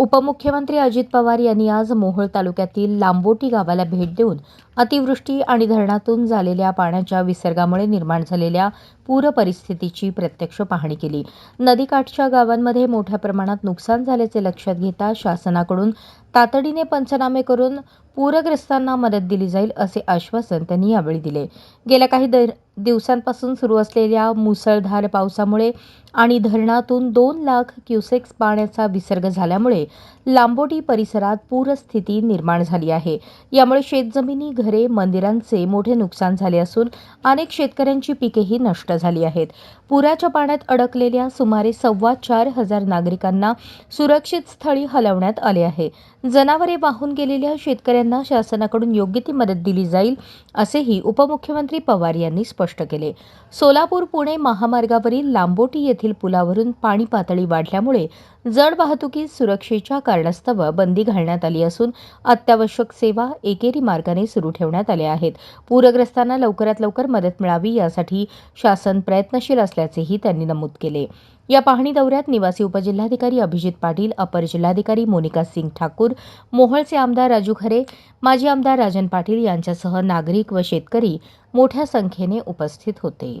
उपमुख्यमंत्री अजित पवार यांनी आज मोहोळ तालुक्यातील लांबोटी गावाला भेट देऊन अतिवृष्टी आणि धरणातून झालेल्या पाण्याच्या विसर्गामुळे निर्माण झालेल्या पूर परिस्थितीची प्रत्यक्ष पाहणी केली. नदीकाठच्या गावांमध्ये मोठ्या प्रमाणात नुकसान झाल्याचे लक्षात घेता शासनाकडून तातडीने पंचनामे करून पूरग्रस्तांना मदत दिली जाईल असे आश्वासन त्यांनी यावेळी दिले. गेल्या काही दिवसांपासून सुरू असलेल्या मुसळधार पावसामुळे आणि धरणातून दोन लाख क्युसेक्स पाण्याचा विसर्ग झाल्यामुळे लांबोटी परिसरात पूरस्थिती निर्माण झाली आहे. यामुळे शेतजमिनी घर मंदिरांचे मोठे नुकसान झाले असून अनेक शेतकऱ्यांची पिकेही नष्ट झाली आहेत. पुराच्या पाण्यात अडकलेल्या सुमारे सव्वा चार हजार नागरिकांना सुरक्षित स्थळी हलवण्यात आले आहे. जनावरे वाहून गेलेल्या शेतकऱ्यांना शासनाकडून योग्य ती मदत दिली जाईल असेही उपमुख्यमंत्री पवार यांनी स्पष्ट केले. सोलापूर पुणे महामार्गावरील लांबोटी येथील पुलावरून पाणी पातळी वाढल्यामुळे जड वाहतुकीस सुरक्षेच्या कारणास्तव बंदी घालण्यात आली असून अत्यावश्यक सेवा एकेरी मार्गाने सुरू ठेवण्यात आल्या आहेत. पूरग्रस्तांना लवकरात लवकर मदत मिळावी यासाठी शासन प्रयत्नशील असल्याचेही त्यांनी नमूद केले. या पाहणी दौऱ्यात निवासी उपजिल्हाधिकारी अभिजित पाटील अपर जिल्हाधिकारी मोनिका सिंग ठाकूर मोहोळचे आमदार राजू खरे माजी आमदार राजन पाटील यांच्यासह नागरिक व शेतकरी मोठ्या संख्येने उपस्थित होते.